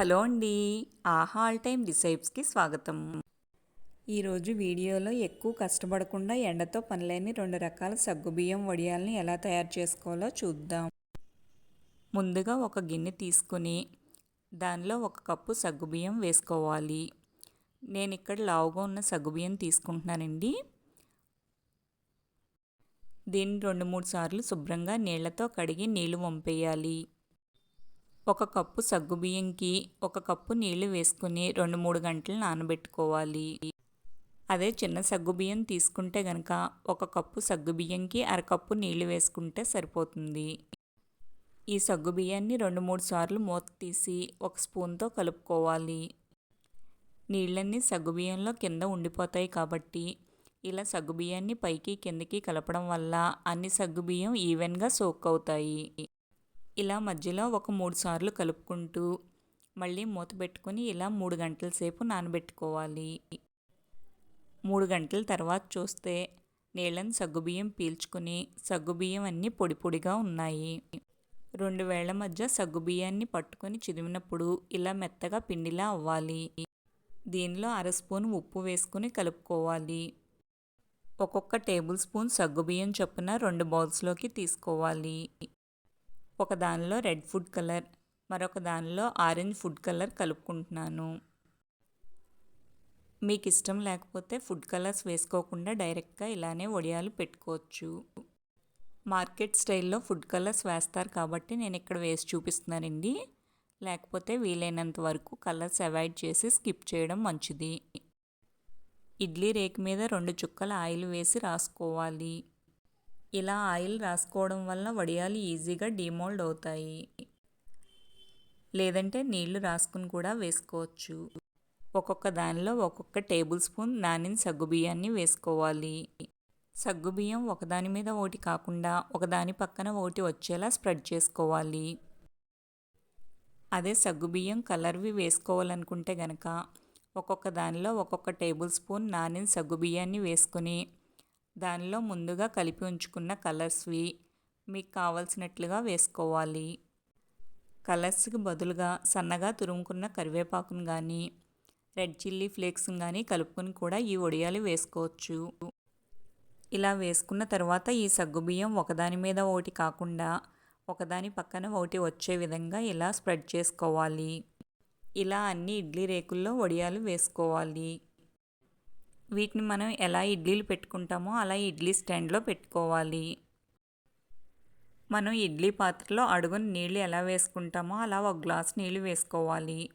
Hello అండి. ఆహా all time డిసైబ్స్కి స్వాగతం. ఈరోజు వీడియోలో ఎక్కువ కష్టపడకుండా ఎండతో పనిలేని రెండు రకాల సగ్గుబియ్యం వడియాలని ఎలా తయారు చేసుకోవాలో చూద్దాం. ముందుగా ఒక గిన్నె తీసుకుని దానిలో ఒక కప్పు సగ్గుబియ్యం వేసుకోవాలి. నేను ఇక్కడ లావుగా ఉన్న సగ్గుబియ్యం తీసుకుంటున్నానండి. దీన్ని రెండు మూడు సార్లు శుభ్రంగా నీళ్ళతో కడిగి నీళ్ళు వంపేయాలి. ఒక కప్పు సగ్గుబియ్యంకి ఒక కప్పు నీళ్ళు వేసుకుని రెండు మూడు గంటలు నానబెట్టుకోవాలి. అదే చిన్న సగ్గుబియ్యం తీసుకుంటే గనక ఒక కప్పు సగ్గుబియ్యంకి అరకప్పు నీళ్ళు వేసుకుంటే సరిపోతుంది. ఈ సగ్గుబియ్యాన్ని రెండు మూడు సార్లు మూత తీసి ఒక స్పూన్తో కలుపుకోవాలి. నీళ్ళన్నీ సగ్గుబియ్యంలో కింద ఉండిపోతాయి కాబట్టి ఇలా సగ్గుబియ్యాన్ని పైకి కిందకి కలపడం వల్ల అన్ని సగ్గుబియ్యం ఈవెన్గా సోక్ అవుతాయి. ఇలా మధ్యలో ఒక మూడు సార్లు కలుపుకుంటూ మళ్ళీ మూత పెట్టుకొని ఇలా మూడు గంటల సేపు నానబెట్టుకోవాలి. మూడు గంటల తర్వాత చూస్తే నీళ్ళని సగ్గుబియ్యం పీల్చుకుని సగ్గుబియ్యం అన్నీ పొడి పొడిగా ఉన్నాయి. రెండు వేళ్ళ మధ్య సగ్గుబియ్యాన్ని పట్టుకొని చిదిమినప్పుడు ఇలా మెత్తగా పిండిలా అవ్వాలి. దీనిలో అర స్పూన్ ఉప్పు వేసుకుని కలుపుకోవాలి. ఒక్కొక్క టేబుల్ స్పూన్ సగ్గుబియ్యం చొప్పున రెండు బౌల్స్లోకి తీసుకోవాలి. ఒక దానిలో రెడ్ ఫుడ్ కలర్ మరొక దానిలో ఆరెంజ్ ఫుడ్ కలర్ కలుపుకుంటున్నాను. మీకు ఇష్టం లేకపోతే ఫుడ్ కలర్స్ వేసుకోకుండా డైరెక్ట్గా ఇలానే వడియాలు పెట్టుకోవచ్చు. మార్కెట్ స్టైల్లో ఫుడ్ కలర్స్ వేస్తారు కాబట్టి నేను ఇక్కడ వేసి చూపిస్తున్నానండి. లేకపోతే వీలైనంత వరకు కలర్స్ అవాయిడ్ చేసి స్కిప్ చేయడం మంచిది. ఇడ్లీ రేక్ మీద రెండు చుక్కల ఆయిల్ వేసి రాసుకోవాలి. ఇలా ఆయిల్ రాసుకోవడం వల్ల వడియాలు ఈజీగా డిమోల్డ్ అవుతాయి. లేదంటే నీళ్ళు రాసుకుని కూడా వేసుకోవచ్చు. ఒక్కొక్క దానిలో ఒక్కొక్క టేబుల్ స్పూన్ నానిన సగ్గుబియ్యాన్ని వేసుకోవాలి. సగ్గుబియ్యం ఒకదాని మీద ఒకటి కాకుండా ఒకదాని పక్కన ఒకటి వచ్చేలా స్ప్రెడ్ చేసుకోవాలి. అదే సగ్గుబియ్యం కలర్వి వేసుకోవాలనుకుంటే గనక ఒక్కొక్క దానిలో ఒక్కొక్క టేబుల్ స్పూన్ నానిన సగ్గుబియ్యాన్ని వేసుకుని దానిలో ముందుగా కలిపి ఉంచుకున్న కలర్స్వి మీకు కావలసినట్లుగా వేసుకోవాలి. కలర్స్కి బదులుగా సన్నగా తురుముకున్న కరివేపాకును కానీ రెడ్ చిల్లీ ఫ్లేక్స్ని కానీ కలుపుకొని కూడా ఈ వడియాలు వేసుకోవచ్చు. ఇలా వేసుకున్న తర్వాత ఈ సగ్గుబియ్యం ఒకదాని మీద ఒకటి కాకుండా ఒకదాని పక్కన ఒకటి వచ్చే విధంగా ఇలా స్ప్రెడ్ చేసుకోవాలి. ఇలా అన్ని ఇడ్లీ రేకుల్లో వడియాలు వేసుకోవాలి. వీటిని మనం ఎలా ఇడ్లీలు పెట్టుకుంటామో అలా ఇడ్లీ స్టాండ్లో పెట్టుకోవాలి. మనం ఇడ్లీ పాత్రలో అడుగున నీళ్ళు ఎలా వేసుకుంటామో అలా ఒక గ్లాస్ నీళ్ళు వేసుకోవాలి.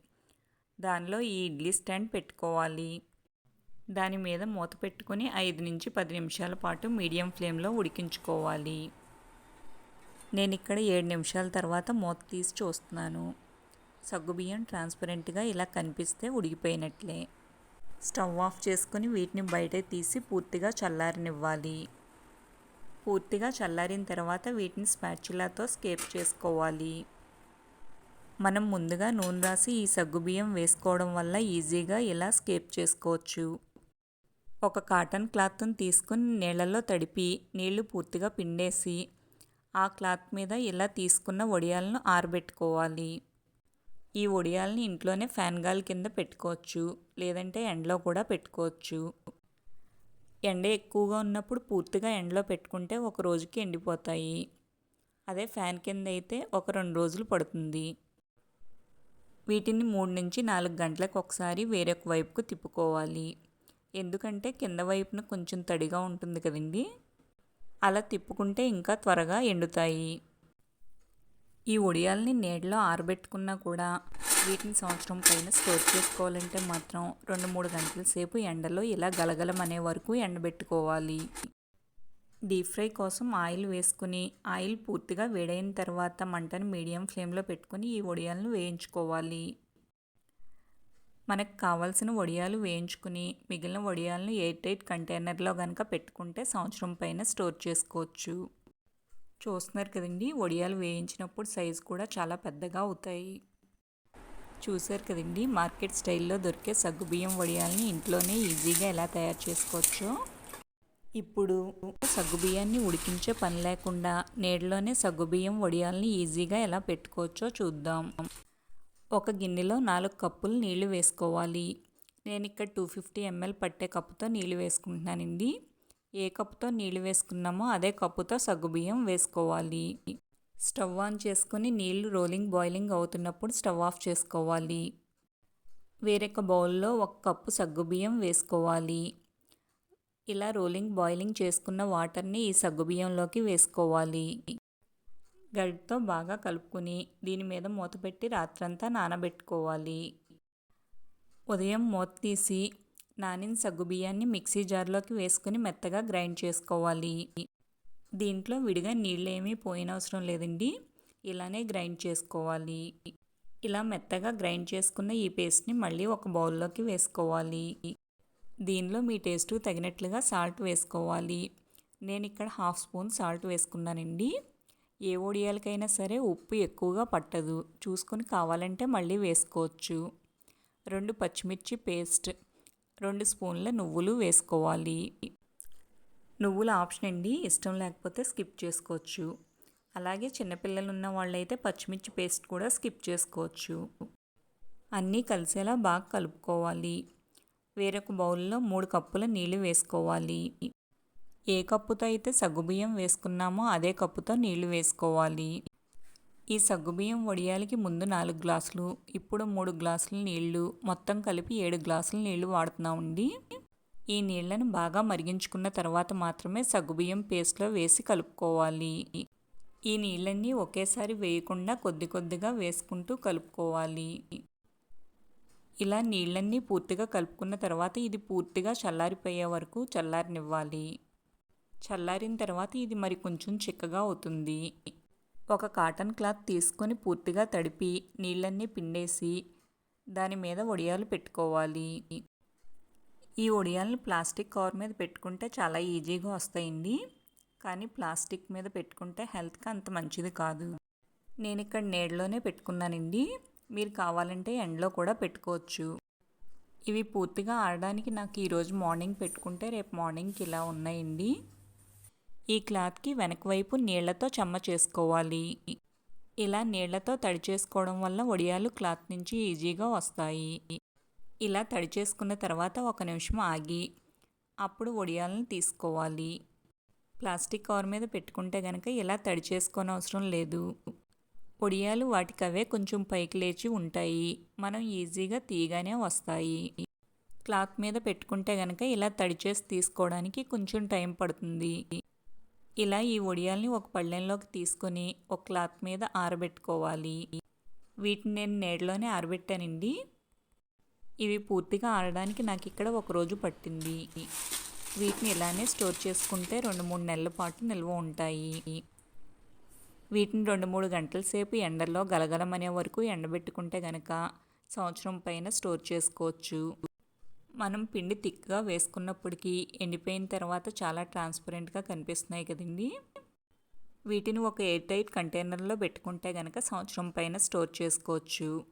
దానిలో ఈ ఇడ్లీ స్టాండ్ పెట్టుకోవాలి. దాని మీద మూత పెట్టుకొని ఐదు నుంచి పది నిమిషాల పాటు మీడియం ఫ్లేమ్లో ఉడికించుకోవాలి. నేను ఇక్కడ ఏడు నిమిషాల తర్వాత మూత తీసి చూస్తున్నాను. సగ్గుబియ్యం ట్రాన్స్పరెంట్గా ఇలా కనిపిస్తే ఉడికిపోయినట్లే. స్టవ్ ఆఫ్ చేసుకుని వీటిని బయట తీసి పూర్తిగా చల్లారనివ్వాలి. పూర్తిగా చల్లారిన తర్వాత వీటిని స్పాచులాతో స్కేప్ చేసుకోవాలి. మనం ముందుగా నూనె రాసి ఈ సగ్గుబియ్యం వేసుకోవడం వల్ల ఈజీగా ఇలా స్కేప్ చేసుకోవచ్చు. ఒక కాటన్ క్లాత్ని తీసుకుని నీళ్ళల్లో తడిపి నీళ్ళు పూర్తిగా పిండేసి ఆ క్లాత్ మీద ఇలా తీసుకున్న వడియాలను ఆరబెట్టుకోవాలి. ఈ వడియాలని ఇంట్లోనే ఫ్యాన్ గాలి కింద పెట్టుకోవచ్చు లేదంటే ఎండలో కూడా పెట్టుకోవచ్చు. ఎండ ఎక్కువగా ఉన్నప్పుడు పూర్తిగా ఎండలో పెట్టుకుంటే ఒక రోజుకి ఎండిపోతాయి. అదే ఫ్యాన్ కింద అయితే ఒక రెండు రోజులు పడుతుంది. వీటిని మూడు నుంచి నాలుగు గంటలకు ఒకసారి వేరొక వైపుకు తిప్పుకోవాలి. ఎందుకంటే కింద వైపున కొంచెం తడిగా ఉంటుంది కదండి? అలా తిప్పుకుంటే ఇంకా త్వరగా ఎండుతాయి. ఈ ఒడియాల్ని నీడలో ఆరబెట్టుకున్నా కూడా వీటిని సంవత్సరం పైన స్టోర్ చేసుకోవాలంటే మాత్రం రెండు మూడు గంటల సేపు ఎండలో ఇలా గలగలమనే వరకు ఎండబెట్టుకోవాలి. డీప్ ఫ్రై కోసం ఆయిల్ వేసుకుని ఆయిల్ పూర్తిగా వేడైన తర్వాత మంటను మీడియం ఫ్లేమ్లో పెట్టుకుని ఈ వడియాలను వేయించుకోవాలి. మనకు కావాల్సిన వడియాలు వేయించుకుని మిగిలిన వడియాలను ఎయిర్ టైట్ కంటైనర్లో కనుక పెట్టుకుంటే సంవత్సరం పైన స్టోర్ చేసుకోవచ్చు. చూస్తున్నారు కదండి. వడియాలు వేయించినప్పుడు సైజు కూడా చాలా పెద్దగా అవుతాయి. చూసారు కదండి. మార్కెట్ స్టైల్లో దొరికే సగ్గుబియ్యం వడియాలని ఇంట్లోనే ఈజీగా ఎలా తయారు చేసుకోవచ్చో. ఇప్పుడు సగ్గుబియ్యాన్ని ఉడికించే పని లేకుండా నీడలోనే సగ్గుబియ్యం వడియాలని ఈజీగా ఎలా పెట్టుకోవచ్చో చూద్దాం. ఒక గిన్నెలో నాలుగు కప్పులు నీళ్ళు వేసుకోవాలి. నేను ఇక్కడ టూ ఫిఫ్టీ ఎంఎల్ పట్టే కప్పుతో నీళ్ళు వేసుకుంటున్నానండి. ఏ కప్పుతో నీళ్ళు వేసుకున్నామో అదే కప్పుతో సగ్గుబియ్యం వేసుకోవాలి. స్టవ్ ఆన్ చేసుకొని నీళ్ళు రోలింగ్ బాయిలింగ్ అవుతున్నప్పుడు స్టవ్ ఆఫ్ చేసుకోవాలి. వేరొక బౌల్లో ఒక కప్పు సగ్గుబియ్యం వేసుకోవాలి. ఇలా రోలింగ్ బాయిలింగ్ చేసుకున్న వాటర్ని ఈ సగ్గుబియ్యంలోకి వేసుకోవాలి. గడితో బాగా కలుపుకుని దీని మీద మూత పెట్టి రాత్రంతా నానబెట్టుకోవాలి. ఉదయం మూత తీసి నానిన సగ్గుబియ్యాన్ని మిక్సీ జార్లోకి వేసుకుని మెత్తగా గ్రైండ్ చేసుకోవాలి. దీంట్లో విడిగా నీళ్ళు ఏమీ పోయినవసరం లేదండి. ఇలానే గ్రైండ్ చేసుకోవాలి. ఇలా మెత్తగా గ్రైండ్ చేసుకున్న ఈ పేస్ట్ని మళ్ళీ ఒక బౌల్లోకి వేసుకోవాలి. దీనిలో మీ టేస్ట్ తగినట్లుగా సాల్ట్ వేసుకోవాలి. నేను ఇక్కడ హాఫ్ స్పూన్ సాల్ట్ వేసుకున్నానండి. ఏ ఒడియాలకైనా సరే ఉప్పు ఎక్కువగా పట్టదు. చూసుకొని కావాలంటే మళ్ళీ వేసుకోవచ్చు. రెండు పచ్చిమిర్చి పేస్ట్ రెండు స్పూన్ల నువ్వులు వేసుకోవాలి. నువ్వుల ఆప్షన్ అండి. ఇష్టం లేకపోతే స్కిప్ చేసుకోవచ్చు. అలాగే చిన్నపిల్లలు ఉన్న వాళ్ళైతే పచ్చిమిర్చి పేస్ట్ కూడా స్కిప్ చేసుకోవచ్చు. అన్నీ కలిసేలా బాగా కలుపుకోవాలి. వేరొక బౌల్లో మూడు కప్పుల నీళ్ళు వేసుకోవాలి. ఏ కప్పుతో అయితే సగ్గుబియ్యం వేసుకున్నామో అదే కప్పుతో నీళ్ళు వేసుకోవాలి. ఈ సగ్గుబియ్యం వడియాలకి ముందు నాలుగు గ్లాసులు ఇప్పుడు మూడు గ్లాసుల నీళ్ళు మొత్తం కలిపి ఏడు గ్లాసుల నీళ్ళు వాడుతున్నామండి. ఈ నీళ్ళను బాగా మరిగించుకున్న తర్వాత మాత్రమే సగ్గుబియ్యం పేస్ట్లో వేసి కలుపుకోవాలి. ఈ నీళ్ళన్నీ ఒకేసారి వేయకుండా కొద్ది కొద్దిగా వేసుకుంటూ కలుపుకోవాలి. ఇలా నీళ్ళన్నీ పూర్తిగా కలుపుకున్న తర్వాత ఇది పూర్తిగా చల్లారిపోయే వరకు చల్లారనివ్వాలి. చల్లారిన తర్వాత ఇది మరి కొంచెం చిక్కగా అవుతుంది. ఒక కాటన్ క్లాత్ తీసుకొని పూర్తిగా తడిపి నీళ్ళన్నీ పిండేసి దాని మీద వడియాలు పెట్టుకోవాలి. ఈ వడియాలను ప్లాస్టిక్ కవర్ మీద పెట్టుకుంటే చాలా ఈజీగా వస్తాయండి. కానీ ప్లాస్టిక్ మీద పెట్టుకుంటే హెల్త్కి అంత మంచిది కాదు. నేను ఇక్కడ నీడలోనే పెట్టుకున్నానండి. మీరు కావాలంటే ఎండలో కూడా పెట్టుకోవచ్చు. ఇవి పూర్తిగా ఆడడానికి నాకు ఈరోజు మార్నింగ్ పెట్టుకుంటే రేపు మార్నింగ్కి ఇలా ఉన్నాయండి. ఈ క్లాత్కి వెనక వైపు నీళ్ళతో చెమ్మ చేసుకోవాలి. ఇలా నీళ్ళతో తడి చేసుకోవడం వల్ల వడియాలు క్లాత్ నుంచి ఈజీగా వస్తాయి. ఇలా తడి చేసుకున్న తర్వాత ఒక నిమిషం ఆగి అప్పుడు వడియాలను తీసుకోవాలి. ప్లాస్టిక్ కవర్ మీద పెట్టుకుంటే కనుక ఇలా తడి చేసుకోని అవసరం లేదు. వడియాలు వాటికవే కొంచెం పైకి లేచి ఉంటాయి. మనం ఈజీగా తీయగానే వస్తాయి. క్లాత్ మీద పెట్టుకుంటే కనుక ఇలా తడి చేసి తీసుకోవడానికి కొంచెం టైం పడుతుంది. ఇలా ఈ వడియాల్ని ఒక పళ్ళెంలోకి తీసుకొని ఒక క్లాత్ మీద ఆరబెట్టుకోవాలి. వీటిని నేను నేడలోనే ఆరబెట్టానండి. ఇవి పూర్తిగా ఆడడానికి నాకు ఇక్కడ ఒక రోజు పట్టింది. వీటిని ఇలానే స్టోర్ చేసుకుంటే రెండు మూడు నెలల పాటు నిల్వ ఉంటాయి. వీటిని రెండు మూడు గంటల సేపు ఎండల్లో గలగలమనే వరకు ఎండబెట్టుకుంటే గనక సంవత్సరం పైన స్టోర్ చేసుకోవచ్చు. మనం పిండి థిక్గా వేసుకున్నప్పటికీ ఎండిపోయిన తర్వాత చాలా ట్రాన్స్పరెంట్గా కనిపిస్తున్నాయి కదండి. వీటిని ఒక ఎయిర్ టైట్ కంటైనర్లో పెట్టుకుంటే కనుక సంవత్సరం పైన స్టోర్ చేసుకోవచ్చు.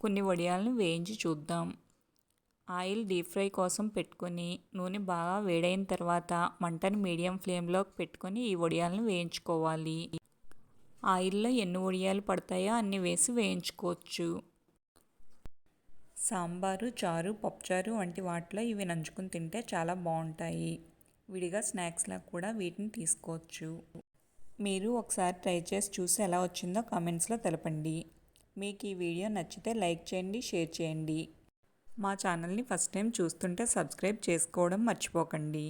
కొన్ని వడియాలను వేయించి చూద్దాం. ఆయిల్ డీప్ ఫ్రై కోసం పెట్టుకొని నూనె బాగా వేడైన తర్వాత మంటను మీడియం ఫ్లేమ్లో పెట్టుకొని ఈ వడియాలను వేయించుకోవాలి. ఆయిల్లో ఎన్ని వడియాలు పడతాయో అన్ని వేసి వేయించుకోవచ్చు. సాంబారు చారు పప్పుచారు వంటి వాటిలో ఇవి నంచుకుని తింటే చాలా బాగుంటాయి. విడిగా స్నాక్స్లా కూడా వీటిని తీసుకోవచ్చు. మీరు ఒకసారి ట్రై చేసి చూసి ఎలా వచ్చిందో కామెంట్స్లో తెలపండి. మీకు ఈ వీడియో నచ్చితే లైక్ చేయండి షేర్ చేయండి. మా ఛానల్ని ఫస్ట్ టైం చూస్తుంటే సబ్స్క్రైబ్ చేసుకోవడం మర్చిపోకండి.